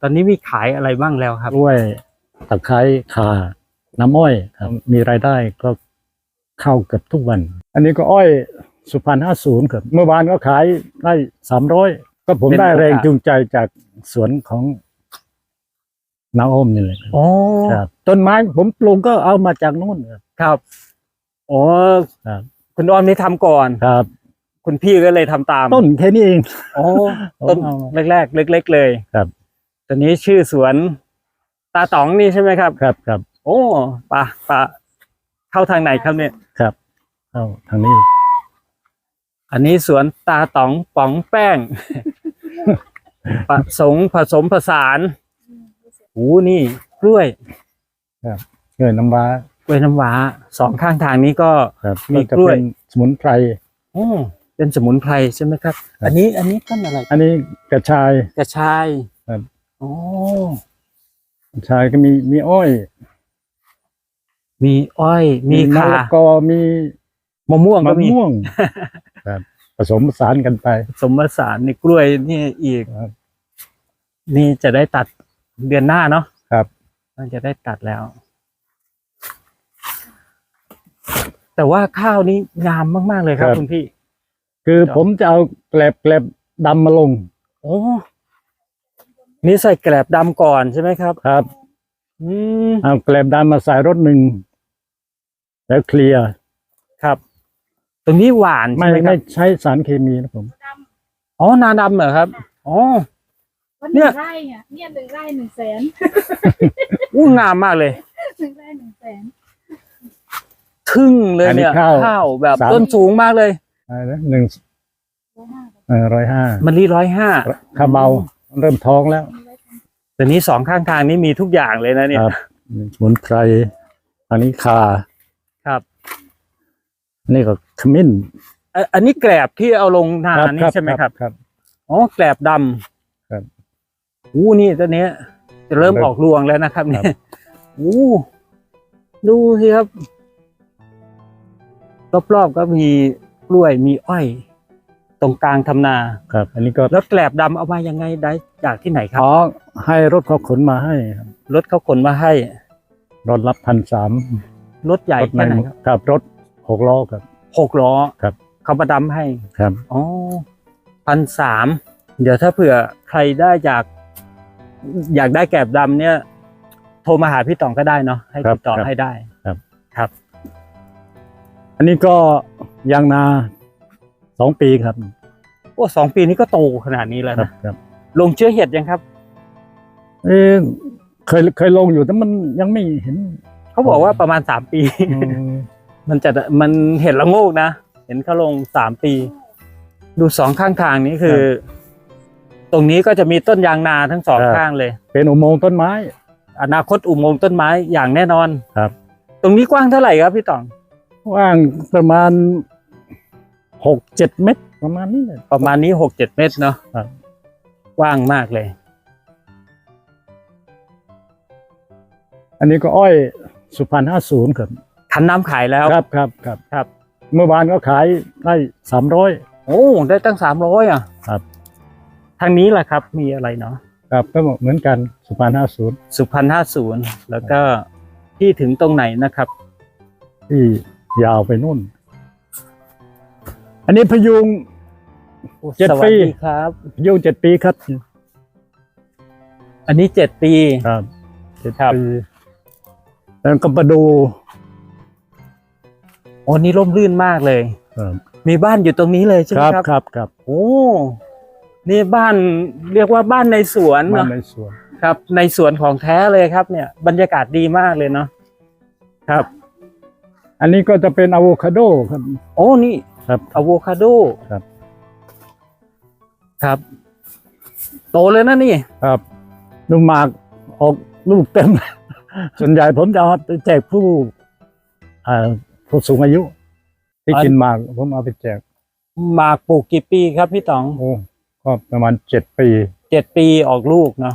ตอนนี้มีขายอะไรบ้างแล้วครับกล้วยตะไคร้ข่าน้ำอ้อยครับมีรายได้ก็เข้าเกือบทุกวัน อันนี้ก็อ้อยสุพรรณห้าศูนย์ครับเมื่อวานก็ขายได้สามร้อยก็ผมเป็นได้แรงโอกาสจูงใจจากสวนของน้าอ้อมนี่เลยครับโอ้ครับต้นไม้ผมปลูกก็เอามาจากนู่นครับครับโอ้ครับคุณอ้อมนี่ทำก่อนครับ คุณพี่ก็เลยทำตาม ต้นแค่นี้เองโอ้ต้นเอาแรกๆเล็ก ๆ เลยครับ ตอนนี้ชื่อสวนตาต๋องนี่ใช่ไหมครับ ครับครับโอ้ปะปะเข้าทางไหนครับเนี่ย ครับเอาทางนี้ อันนี้สวนตาต๋องป๋องแป้ง ผสมผสมผสานหูนี่กล้วยเงินน้ำว้ากล้วยน้ำว้าสองข้างทางนี้ก็ครับมีก็จะกล้วยเป็นสมุนไพรโอ้เป็นสมุนไพรใช่ไหมครับครับ อันนี้อันนี้ต้นอะไร อันนี้กระชายกระชายครับ โอ้กระชายก็มีมีอ้อย มีอ้อย มีมะข่าละกอมีมะม่วงมะก็มีม่วงครับผสมผสานกันไปสมผสานในกล้วยนี่อีกครับ นี่จะได้ตัดเดือนหน้าเนาะครับน่าจะได้ตัดแล้ว แต่ว่าข้าวนี้งามมาก ๆ เลยครับคุณพี่ คือครับผมจะเอาแกลบแกลบดำมาลง โอ้ นี่ใส่แกลบดำก่อนใช่ไหมครับ ครับ อืมเอาแกลบดำมาใส่รถหนึ่งแล้วเคลียร์ครับ ตรงนี้หวานไม่ใช่ไหมครัไม่บใช้สารเคมีนะผม อ๋อนาดำเหรอครับอ๋อ วันหเนี่นึ่ย งไร่เนี่ยเนี่ยหนึ่งไร่หนึ่งแสนอู้งามมากเลย หนึ่งไร่หนึ่งแสนทึ่งเลยเนี่ยอันนี้ข้าวแบบสาม ต้นสูงมากเลย อะไรนะหนึ่งร้อยห้าเออร้อยห้ามันรีร้อยห้า ข้าวเบา เริ่มท้องแล้วมีไว้ทำแต่นี้สองข้างทางนี้มีทุกอย่างเลยนะเนี่ยครับสมุนไพรอันนี้คาครับอันนี่ก็ขมิ้นอะอันนี้แกลบที่เอาลงนานี่ใช่ไหมครับครับอ๋อแกลบดำครับอู้นี่ตัวเนี้ยจะเริ่มเริ่มออกรวงแล้วนะครับครัเนี่ยบอู้ดูสิครับ รอบๆก็มีกล้วยมีอ้อย ตรงกลางทำนาครับ อันนี้ก็แล้วแกลบดำเอามายังไงได้จากที่ไหนครับขอให้รถเขาขนมาให้ครับรถเขาขนมาให้ รถรับพันสามรถใหญ่รถแค่ไหนครับครับรถหกล้อครับหกล้อครับเขามาดำให้ครับอ๋อพันสามเดี๋ยวถ้าเผื่อใครได้อยาก อยากได้แกลบดำเนี่ย โทรมาหาพี่ต๋องก็ได้เนาะให้ติดต่อให้ได้ครับอันนี้ก็ยางนา สองปีครับโอ้สองปีนี้ก็โตขนาดนี้แล้วครับนะครับ ลงเชื้อเห็ดยังครับ เอ๊ะเคยเคยลงอยู่แต่มันยังไม่เห็น เขาบอกว่าประมาณสามปีอืมมันจะมันเห็นละโงกนะเห็นเขาลงสามปี ดูสองข้างทางนี้คือ ตรงนี้ก็จะมีต้นยางนาทั้งสองข้างเลย เป็นอุโมงค์ต้นไม้ อนาคตอุโมงค์ต้นไม้อย่างแน่นอนครับ ตรงนี้กว้างเท่าไหร่ครับพี่ต๋องว่างประมาณ หกเจ็ดเมตร ประมาณนี้เลยประมาณนี้หกเจ็ดเมตรเนาะครับกว้างมากเลย อันนี้ก็อ้อยสุพรรณห้าศูนย์ครับคันน้ำขายแล้วครับครับครับครับ เมื่อวานก็ขายได้สามร้อยโอ้ได้ตั้งสามร้อยอะครับทางนี้แหละครับมีอะไรเนาะครับก็เหมือนกันสุพรรณห้าศูนย์สุพรรณห้าศูนย์แล้วก็ที่ถึงตรงไหนนะครับ ที่ยาวไปนู่น อันนี้พยุง เจ็ดสวัสปีดีครับ พยุงเจ็ดปีครับอันนี้เจ็ดปี ครับเจ็ดครับ ปีแล้วก็มาดูโอ้นี่ร่มรื่นมากเลย ครับมีบ้านอยู่ตรงนี้เลยใช่ไหคมรับครับ ครับครับโอ้นี่บ้านเรียกว่าบ้านในสวนมาเนาะในสวนครับ ในสวนของแท้เลยครับ เนี่ย บรรยากาศดีมากเลยเนาะครับ อันนี้ก็จะเป็นอะโวคาโดครับ โอ้นี่ ครับอะโวคาโดครับ ครับ โตเลยนะนี่ ครับลูกหมากออกลูกเต็ม ส่วนใหญ่ผมจะเอาไปแจกผู้อ่าผู้สูงอายุ ที่อันกินหมากผมเอาไปแจกหมากปลูกกี่ปีครับพี่ต๋องโอ้ก็ประมาณเจ็ดปี เจ็ดปีออกลูกเนาะ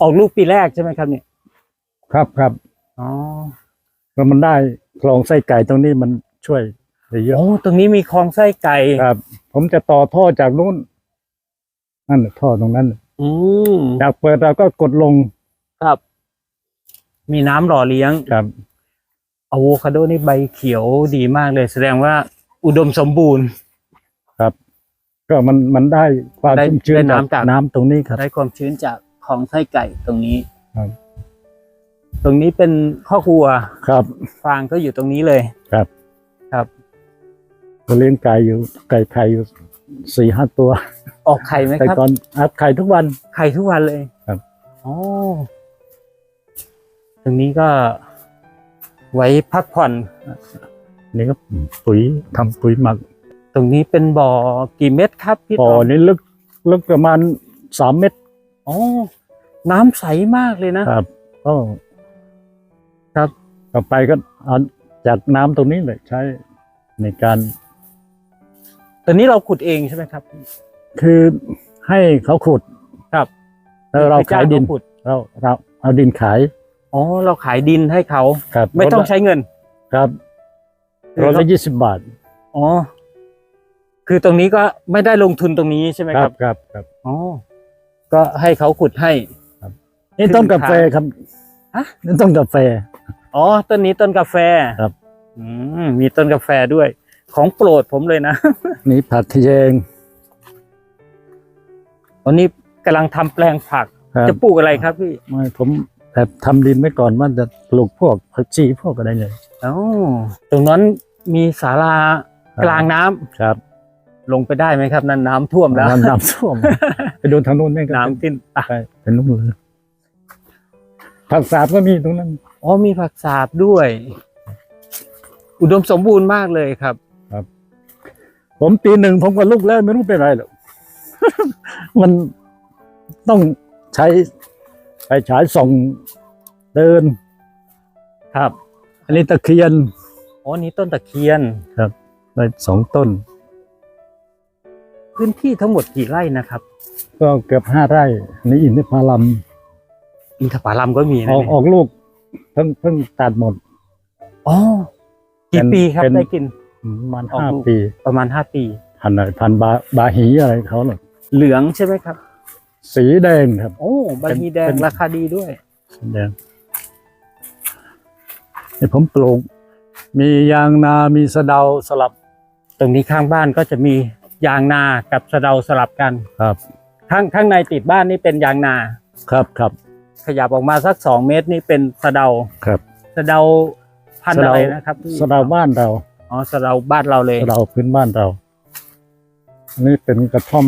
ออกลูกปีแรกใช่ไหมครับเนี่ยครับครับอ๋อแล้วมันได้คลองไส้ไก่ตรงนี้มันช่วยได้เยอะ โอ้ตรงนี้มีคลองไส้ไก่ครับ ผมจะต่อท่อจากนู้นนั่นน่ะท่อตรงนั้นน่ะอืมอยากเปิดเราก็กดลงครับ มีน้ำหล่อเลี้ยงครับอะโวคาโดนี่ใบเขียวดีมากเลย แสดงว่าอุดมสมบูรณ์ก็มันมันได้ความได้ชุ่มชื้นได้น้ำจากน้ำตรงนี้ครับ ได้ความชื้นจากของไส้ไก่ตรงนี้ครับ ตรงนี้เป็นข้อครัวครับ ฟางก็อยู่ตรงนี้เลยครับครับ ก็เลี้ยงไก่อยู่ไก่ไข่อยู่สี่ห้าตัว ออกไข่ไหมแต่ครับก่อนอัดไข่ทุกวัน ไข่ทุกวันเลยครับ อ๋อตรงนี้ก็ไว้พักผ่อน นี่ก็ปุ๋ยทำปุ๋ยหมักตรงนี้เป็นบ่อกี่เม็ดครับพี่บ่อตอมนี้ลึกลึกประมาณสามเมตรอ๋อ น้ำใสมากเลยนะ ครับ ก็ครับ ต่อไปก็เอาจากน้ำตรงนี้เลยใช้ในการ ตอนนี้เราขุดเองใช่ไหมครับ คือให้เขาขุดครับแล้วเราขายดินไปจ้งเขขุดเราเราเอาดินขายอ๋อเราขายดินให้เขาครับไม่ต้องใช้เงิน ครับคือรถเราละยี่สิบบาทอ๋อคือตรงนี้ก็ไม่ได้ลงทุนตรงนี้ใช่ไหมคครัรับบครับครับอ๋อก็ให้เขาขุดให้นี่ต้นกาแฟครับฮะนี่ต้นกาแฟอ๋อต้นนี้ต้นกาแฟครับ อืมมีต้นกาแฟด้วย ของโปรดผมเลยนะ นี่ผักขะแยงวันนี้กำลังทำแปลงผัก ครับจะปลูกอะไรครับพี่ไม่ผมแบบทำดินไว้ก่อนว่าจะปลูกพวกผักชีพวกอะไรเลยอ๋อตรงนั้นมีศาลาครับกลางน้ำครับลงไปได้ไหมครับ นั่นน้ำท่วมแล้ว น้ำน้ำท่วม ไปดูทางนู้นนี่ก็น้ำทิ้นอะไปเป็นนู้นเลยผักสาบก็มีตรงนั้น อ๋อมีผักสาบด้วย อุดมสมบูรณ์มากเลยครับ ผมปีหนึ่งผมก็ลุกแล้วไม่รู้เป็นไรหรอกมันต้องใช้ไปฉายส่องเดิน ครับ อันนี้ตะเคียนอ๋อนี่ต้นตะเคียนได้สองต้น พื้นที่ทั้งหมดกี่ไร่นะครับ ก็เกือบห้าไร่อันนี้อินทผลัมอินทผลัมก็มีอนะอกเนี่ยออกลูกเพิ่งเพิ่งตัดหมดอ๋อกี่เป็นปีครับเป็นได้กิน ประมาณออกห้าลูก ปีประมาณห้าปี พันธุ์อะไรพันธุ์บาบาหีอะไรเขาหรอกเหลืองใช่ไหมครับ สีแดงครับ โอ้ใบมีแดงเป็น ราคาดีด้วย สีแดงนี่ผมปลูก มียางนามีสะเดาสลับตรงนี้ข้างบ้านก็จะมียางนากับสะเดาสลับกัน ครับ ข้างข้างในติดบ้านนี่เป็นยางนา ครับครับขยับออกมาสักสองเมตรนี่เป็นสะเดาครับ สะเดาพันธุ์อะไรนะครับพี่สะเดาบ้านเรา อ๋อสะเดาบ้านเราเลยสะเดาพื้นบ้านเรา อันนี้เป็นกระท่อม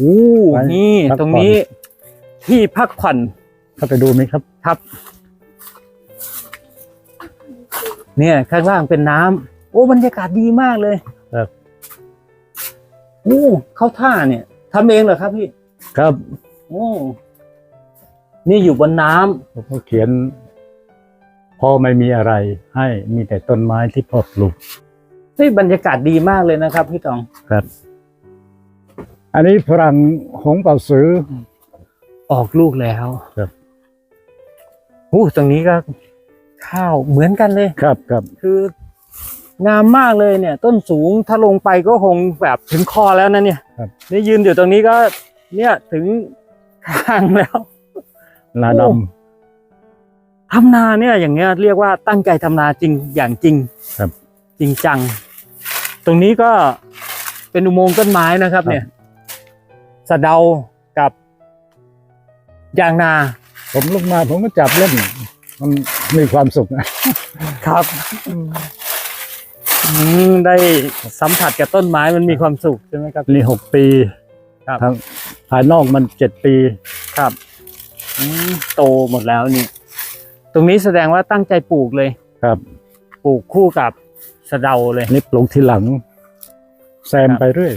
อู้ไว้นี่พักผ่อน ตรงนี้ ที่พักผ่อนเข้าไปดูไหมครับ ครับ เนี่ยข้างล่างเป็นน้ำโอ้บรรยากาศดีมากเลยครับ โอ้เข้าท่าเนี่ยทำเองเหรอครับพี่ ครับโอ้นี่อยู่บนน้ำผมก็เขียนพ่อไม่มีอะไรให้มีแต่ต้นไม้ที่พ่อปลูก เฮ้ยบรรยากาศดีมากเลยนะครับ พี่ตองครับ อันนี้ฝรั่งหงเป่าซื้อออกลูกแล้วครับโอ้ตรงนี้ก็ข้าวเหมือนกันเลย ครับครับคืองามมากเลยเนี่ย ต้นสูงถ้าลงไปก็คงแบบถึงคอแล้วนะเนี่ยครับ นี่ยืนอยู่ตรงนี้ก็ เนี่ยถึงข้างแล้วนาดโอ้ทำนาเนี่ย อย่างเงี้ยเรียกว่าตั้งใจทำนาจริงอย่างจริงครับ จริงจัง ตรงนี้ก็เป็นอุโมงค์ต้นไม้นะครับครับเนี่ยสะเดากับยางนาำผมลุกมาผมก็จับเล่น มันมีความสุขนะครับอืมได้สัมผัสกับต้นไม้มันมีความสุขใช่ไหมครับนี่หกปี ครับทางภายนอกมันเจ็ดปีครับอืมโตหมดแล้วนี่ ตรงนี้แสดงว่าตั้งใจปลูกเลยครับ ปลูกคู่กับ สะเดาเลย นี่ปลูกทีหลัง แซมครับ ไปเรื่อย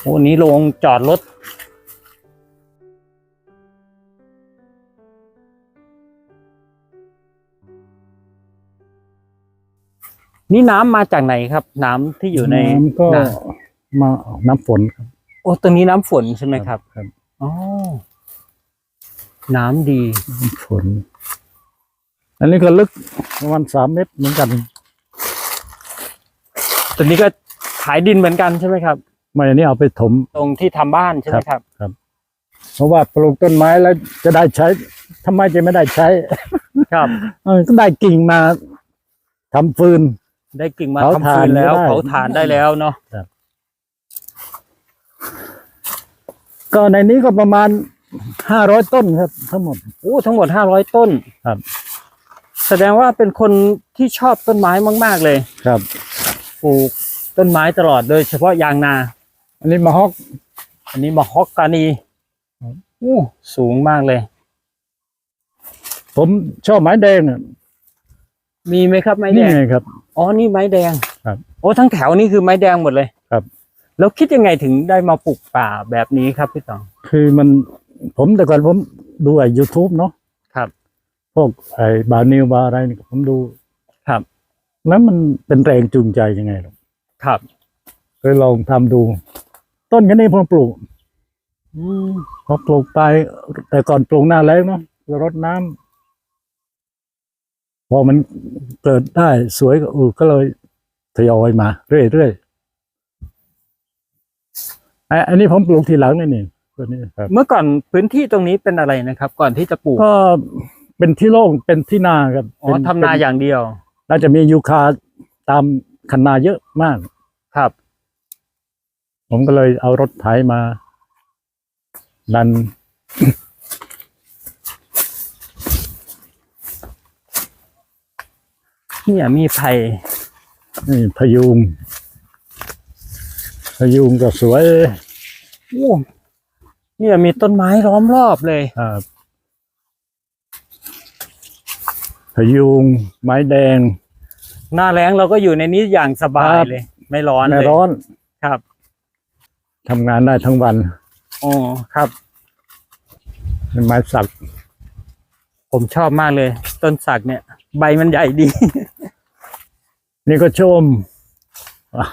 โอ้นี้ลงจอดรถ นี่น้ำมาจากไหนครับ น้ำที่อยู่ในน้ำก็นามาน้ำฝนครับโอ้ตรงนี้น้ำฝนใช่ไหมครับ ครับอ๋อ น้ำดีน้ำฝน อันนี้ก็ลึกประมาณสามเมตรเหมือนกันตัวนี้ก็ขายดินเหมือนกันใช่ไหมครับ ไม่อันนี้เอาไปถม ตรงที่ทำบ้านใช่ไหมครับ เพราะว่าปลูกต้นไม้แล้วจะได้ใช้ทำไมจะไม่ได้ใช้ ครับ เออก็ได้กิ่งมาทำฟืน ได้กิ่งมาเผาทำถ่าฟืนนแล้วได้ เผาถ่านได้แล้วเนาะก็ในนี้ก็ประมาณห้าร้อยต้นครับ ทั้งหมด โอ้ทั้งหมดห้าร้อยต้นครับ แสดงว่าเป็นคนที่ชอบต้นไม้มาก ๆ เลยครับ ปลูกต้นไม้ตลอดโดยเฉพาะยางนา อันนี้มาฮอกอันนี้มาฮอกกานีครับโอ้สูงมากเลย ผมชอบไม้แดงอะมีไหมครับไม้แดนี่งไงครับ อ๋อนี่ไม้แดงครับโอ้ทั้งแถวนี่คือไม้แดงหมดเลยครับ แล้วคิดยังไงถึงได้มาปลูกป่าแบบนี้ครับพี่ตอง คือมันผมแต่ก่อนผมดูไอ้ยูทูบเนาะครับ พวกไอ้บานิวบาอะไรนี่ผมดู ครับ แล้วมันเป็นแรงจูงใจยังไงหรอกครับเคยลองทำดู ต้นแค่นี้ผมปลูกอืมพอปลูกไป แต่ก่อนปลูกหน้าแล้งเนาะรดน้ำพอมันเกิดได้สวยก็เออก็เลยทยอยมาเรื่อยๆไอ้อันนี้ผมปลูกทีหลังนี่นี่ตัวนี้ครับเมื่อก่อนพื้นที่ตรงนี้เป็นอะไรนะครับ ก่อนที่จะปลูกก็ เป็นที่โล่งเป็นที่นาครับอ๋อเป็ทำนาอย่างเดียว น่าจะมียูคาตามคันนาเยอะมาก ครับ ผมก็เลยเอารถไถมา ดัน เนี่ยมีไผ่นี่พยุง พยุงก็สวย โอ้เนี่ยมีต้นไม้ล้อมรอบเลยครับ พยุงไม้แดง หน้าแล้งเราก็อยู่ในนี้อย่างสบายครับเลย ไม่ร้อนไม่เลยร้อนครับทำงานได้ทั้งวันอ๋อครับ เป็นไม้สักผมชอบมากเลย ต้นสักเนี่ย ใบมันใหญ่ดี นี่ก็ชมอะ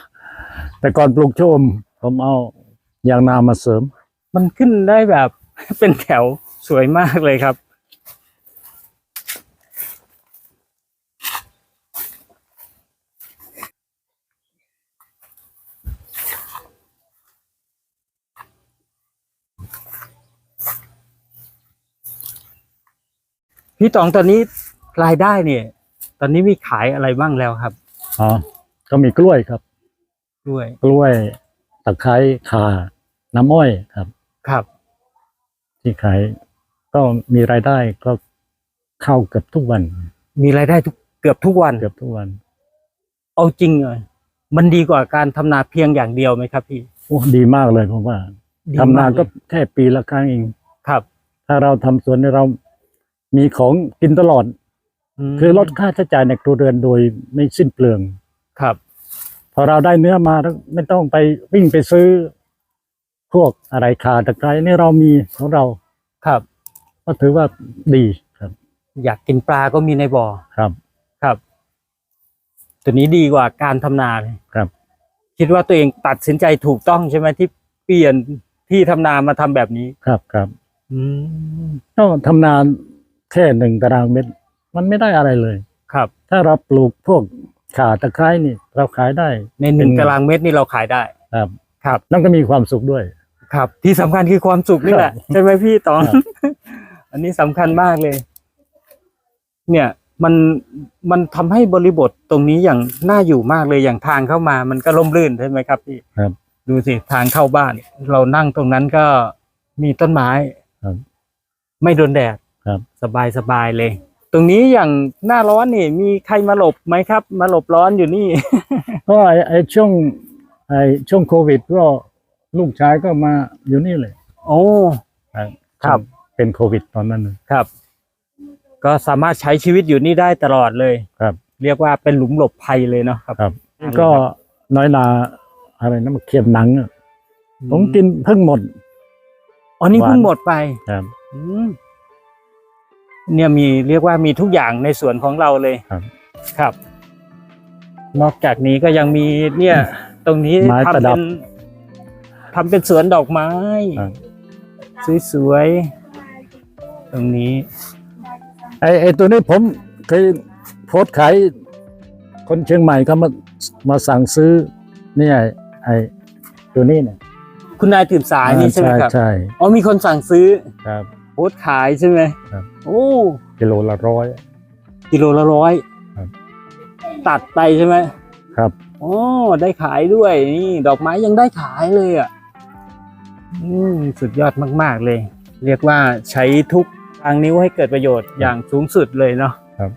แต่ก่อนปลูกชม ผมเอายางนามาเสริม มันขึ้นได้แบบ เป็นแถวสวยมากเลยครับ พี่ตองตอนนี้รายได้เนี่ย ตอนนี้มีขายอะไรบ้างแล้วครับอ๋อก็มีกล้วยครับ ด้วยกล้วยตะไคร้ข่า น้ำอ้อยครับ ครับ ที่ขายก็มีรายได้ก็เข้าเกือบทุกวัน มีรายได้ทุกเกือบทุกวัน เกือบทุกวัน เอาจริงเลยมันดีกว่าการทำนาเพียงอย่างเดียวไหมครับพี่โอ้ดีมากเลยผมว่าดีทำนามากก็เลยแค่ปีละครั้งเอง ครับ ถ้าเราทำสวนเนี่ยเรา มีของกินตลอดมคือลดค่าใช้จ่ายในครัวเรือนโดยไม่สิ้นเปลืองครับ พอเราได้เนื้อมาแล้วไม่ต้องไปวิ่งไปซื้อ พวกอะไรขาตะไคร้นี่เรามีของเราครับ ก็ถือว่าดีครับ อยากกินปลาก็มีในบ่อครับครับ ตัวนี้ดีกว่าการทำนาเลยครับ คิดว่าตัวเองตัดสินใจถูกต้องใช่ไหมที่เปลี่ยนที่ทำนามาทำแบบนี้ครับครับ อืมต้องทำนาน แค่หนึ่งตารางเมตร มันไม่ได้อะไรเลย ครับ ถ้าเราปลูกพวกขาตะไคร้นี่ เราขายได้ในหนึ่งเป็นตารางเมตรนี่เราขายได้ ครับ ครับแล้วก็มีความสุขด้วย ครับ ที่สำคัญคือความสุขนี่แหละครับใช่ไหมพี่ตองครับอันนี้สำคัญมากเลย เนี่ยมันมันทำให้บริบทตรงนี้อย่างน่าอยู่มากเลยอย่างทางเข้ามา มันก็ร่มรื่นใช่ไหมครับพี่ครับดูสิทางเข้าบ้าน เรานั่งตรงนั้นก็มีต้นไม้ครับไม่โดนแดด ครับ สบายสบายเลย ตรงนี้อย่างหน้าร้อนนี่ มีใครมาหลบไหมครับ มาหลบร้อนอยู่นี่ ก็ไอ้ไอ้ช่วงไอ้ช่วงโควิดก็ลูกชายก็มาอยู่นี่เลยโอ้ ครับ เป็นโควิดตอนนั้นน่ะครับ ก็สามารถใช้ชีวิตอยู่นี่ได้ตลอดเลย ครับ เรียกว่าเป็นหลุมหลบภัยเลยเนาะครับ ครับครับก็น้อยนาอะไรนะมาเคียบหนังอะผมกินเพิ่งหมด อ๋อนี่หวานเพิ่งหมดไปครับ อืม เนี่ยมีเรียกว่ามีทุกอย่างในสวนของเราเลยครับ ครับ นอกจากนี้ก็ยังมีเนี่ย ตรงนี้ไม้ทำประดัเป็บ นทำเป็นสวนดอกไม้ ครับสวยๆตรงนี้ ไอ้ไอ้ตัวนี้ผมเคยโพสต์ขายคนเชียงใหม่เขามามาสั่งซื้อเนี่ยไอ้ตัวนี้เนี่ยคุณนายตื่นสายนี่ใช่ไหมครับใช่อ๋อมีคนสั่งซื้อ ครับ โพสต์ขายใช่ไหมครับ โอ้กิโลละร้อย กิโลละร้อยครับ ตัดไปใช่ไหมครับ โอ้ได้ขายด้วยนี่ ดอกไม้ยังได้ขายเลยอะอืมสุดยอดมาก ๆเลย เรียกว่าใช้ทุกทางนิ้วให้เกิดประโยชน์อย่างสูงสุดเลยเนาะครับ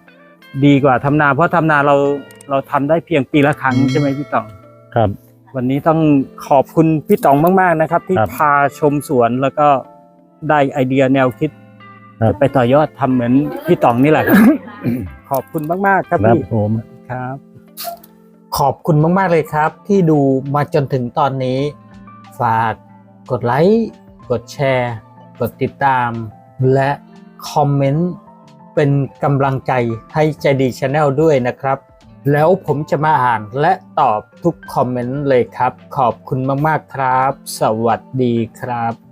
ดีกว่าทำนาเพราะทำนาเราเราทำได้เพียงปีละครั้งใช่ไหมพี่ต๋อง ครับ วันนี้ต้องขอบคุณพี่ต๋องมาก ๆ นะครับ ที่ครับ พาชมสวนแล้วก็ ได้ไอเดียแนวคิดครับไปต่อยอดทำเหมือนพี่ต๋องนี่แหละครับ ขอบคุณมาก ๆ ครับครับพี่ผม ครับ ขอบคุณมาก ๆ เลยครับ ที่ดูมาจนถึงตอนนี้ ฝากกดไลค์กดแชร์ กดติดตาม และคอมเมนต์เป็นกำลังใจให้ใจดีชาแนลด้วยนะครับ แล้วผมจะมาอ่านและตอบทุกคอมเมนต์เลยครับ ขอบคุณมาก ๆ ครับ สวัสดีครับ